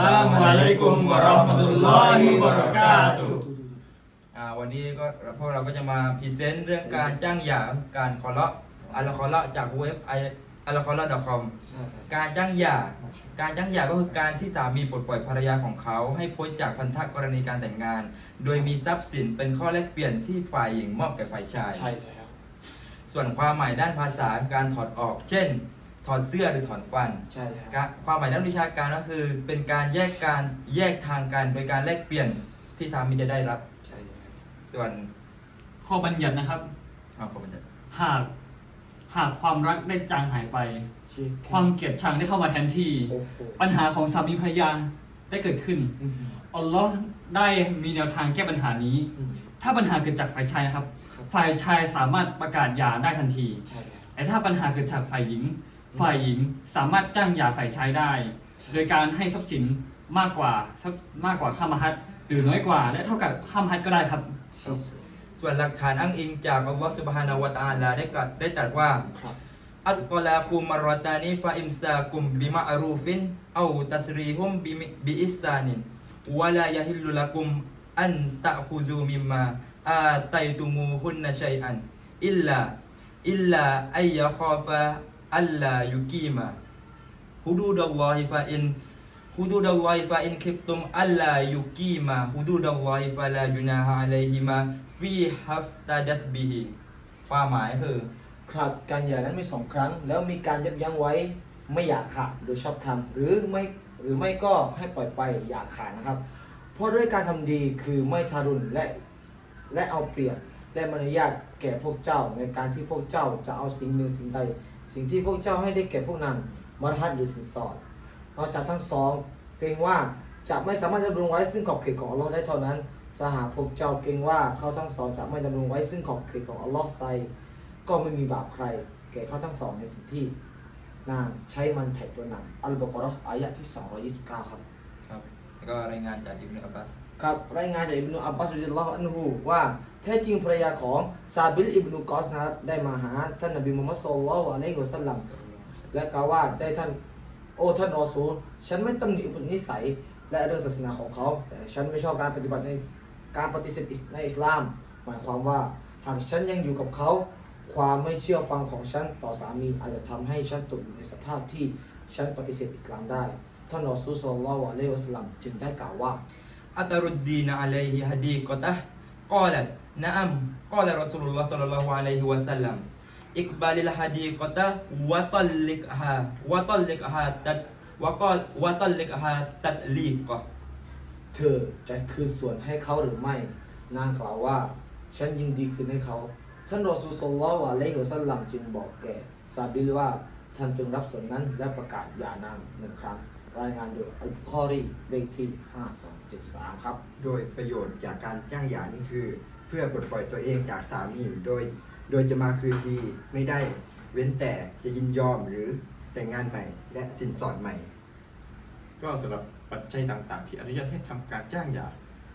Assalamualaikum warahmatullahi wabarakatuh อ่าวันนี้ก็พวกเราก็จะมาพรีเซนต์เรื่องการจ้างหย่าการขอเลาะอัลขอเลาะจากเว็บไออัลขอเลาะ .com การจ้างหย่าการจ้างหย่าก็คือการที่สามีปลดปล่อยภรรยาของเขา ให้พ้นจากพันธกรณีการแต่งงาน โดยมีทรัพย์สินเป็นข้อแลกเปลี่ยนที่ฝ่ายหญิงมอบแก่ฝ่ายชาย ใช่แล้วส่วนความหมายด้านภาษาการถอดออก เช่น ถอดเสื้อหรือถอนฟัน ใช่แล้วกะความหมายด้านวิชาการก็คือเป็นการแยกการแยกทางกันโดยการแลกเปลี่ยนที่สามีจะได้รับ ใช่แล้วส่วนข้อบัญญัตินะครับ เอาคนมันจะหากหากความรักได้จางหายไป ความเกลียดชังได้เข้ามาแทนที่ โอ้โห ปัญหาของสามีภรรยาได้เกิดขึ้น อืม อัลลอฮ์ได้มีแนวทางแก้ปัญหานี้ อืมถ้าปัญหาเกิดจากฝ่ายชายนะครับ ครับ ฝ่ายชายสามารถประกาศหย่าได้ทันที ใช่แล้วแต่ถ้าปัญหาเกิดจากฝ่ายหญิง ฝ่ายหญิงสามารถจ้างหย่าฝ่ายชายได้ใช่โดยการให้ทรัพย์สินมากกว่าทรัพย์มากกว่าค่ามาฮัดหรือน้อยกว่า และเท่ากับค่ามาฮัดก็ได้ครับที่สุดส่วนหลักฐานอ้างอิงจากอัลลอฮฺสุบฮานาวะตะอาลาได้ตรัสได้ตรัสว่าครับอัตตลากุมมารอตานีฟาอิมซากุมบิมะอารูฟินเอาตัสรีฮุมบิมิบิอิสซานินวะลายะฮิลลุละกุมอันตะคุซูมิมมาอาตัยตุมูฮุนนะชัยอันอิลลาอิลลาอัยยะคอฟะ อัลลายุกีมาฮุดูดัลลอฮิฟาอินฮุดูดัลลอฮิฟาอินคิฟตุมอัลลายุกีมาฮุดูดัลลอฮิฟาลายุนาฮะอะลัยฮิมาฟีฮัฟตาดัตบิฮิความหมายคือครับการหย่านั้นมีสองครั้ง แล้วมีการยับยั้งไว้ไม่อยากขาดโดยชอบธรรมหรือไม่หรือไม่ก็ให้ปล่อยไปอยากขาดนะครับ เพราะด้วยการทำดีคือไม่ทารุณและและเอาเปรียบ และมารยาทแก่พวกเจ้าในการที่พวกเจ้าจะเอาสิ่งหนึ่งสิ่งใด สิ่งที่พวกเจ้าให้ได้แก่พวกนั้นมรหัสหรือสินสอดนอกจากทั้งสองเกรงว่าจะไม่สามารถดำรงไว้ซึ่งขอบเขตของอัลลอฮ์ได้เท่านั้นจะหาพวกเจ้าเกรงว่าเขาทั้งสองจะไม่ดำรงไว้ซึ่งขอบเขตของอัลลอฮ์ไซก็ไม่มีบาปใคร แก่เขาทั้งสองในสิ่งที่นางใช้มันแท็กตัวนังอัลบากรออายะที่ 229 ครับ ครับ แล้วก็รายงานจากอิบนุอับบาส ครับรายงานจากอิบนุอับบาสรดิลลอฮุอันฮูว่าแท้จริงภรรยาของซาบิลอิบนุกอสนะครับได้มาหาท่านนบีมุฮัมมัดศ็อลลัลอฮุอะลัยฮิวะสัลลัมและกล่าวว่าได้ท่านโอ้ท่านรอซูลฉันไม่ตำหนิอุปนิสัย และเรื่องศาสนาของเขา แต่ฉันไม่ชอบการปฏิบัติในการปฏิเสธอิสในอิสลาม หมายความว่าหากฉันยังอยู่กับเขา ความไม่เชื่อฟังของฉันต่อสามีอาจจะทำให้ฉันตกอยู่ในสภาพที่ฉันปฏิเสธอิสลามได้ ท่านรอซูลศ็อลลัลลอฮุอะลัยฮิวะสัลลัมจึงได้กล่าวว่า อัตรุดดีนอะลัยฮิฮดีกะตะกอลัตนะอัมกอลรอซูลุลลอฮ์ศ็อลลัลลอฮุอะลัยฮิวะสัลลัมอิกบาลิลฮะดีกะตะวะตัลลิกฮาวะตัลลิกฮาตัดวะกอลวะตัลลิกฮาตัดลีกะเธอจะคืนส่วนให้เขาหรือไม่ นางกล่าวว่า ฉันยินดีคืนให้เขา ท่านรอซูลศ็อลลัลลอฮุอะลัยฮิวะสัลลัมจึงบอกแก่ซาบิลว่าท่านจงรับส่วนนั้นและประกาศหย่านางหนึ่งครั้ง รายงานโดยอัลบุคอรีเลขที่ 5273 ครับ โดยประโยชน์จากการจ้างหย่านี่คือ เพื่อปลดปล่อยตัวเองจากสามีโดย โดยจะมาคืนดีไม่ได้เว้นแต่จะยินยอมหรือแต่งงานใหม่ และสินสอดใหม่ ก็สำหรับปัจจัยต่างๆ ที่อนุญาตให้ทำการจ้างหย่า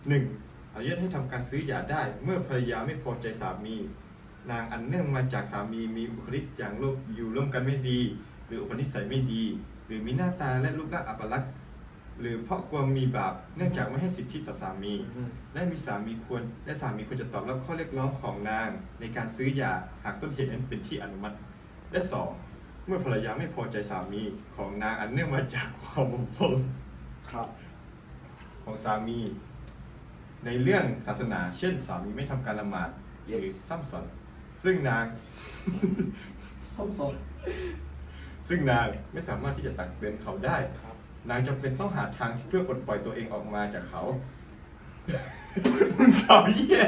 หนึ่งอนุญาตให้ทำการซื้อหย่าได้เมื่อภรรยาไม่พอใจสามี นางอันเนื่องมาจากสามีมีบุคลิกอย่างร่วมอยู่ร่วมกันไม่ดี หรืออุปนิสัยไม่ดี หรือมีหน้าตาและรูปร่างอัปลักษณ์ หรือเพราะกลัวมีบาปเนื่องจากไม่ให้สิทธิต่อสามี และมีสามีควรและสามีควรจะตอบรับข้อเรียกร้องของนาง ในการซื้อหย่าหากต้นเหตุนั้นเป็นที่อนุมัติ และสองเมื่อภรรยาไม่พอใจสามีของนางอันเนื่องมาจากความบกพร่องครับของสามี ในเรื่องศาสนา เช่น สามีไม่ทำการละหมาดห Yes รือซ้ำสอนซึ่งนาง ส้มสด ซึ่งนางไม่สามารถที่จะตักเตือนเขาได้ ครับ นางจำเป็นต้องหาทางที่เพื่อปลดปล่อยตัวเองออกมาจากเขา มึงข่าวเหี้ย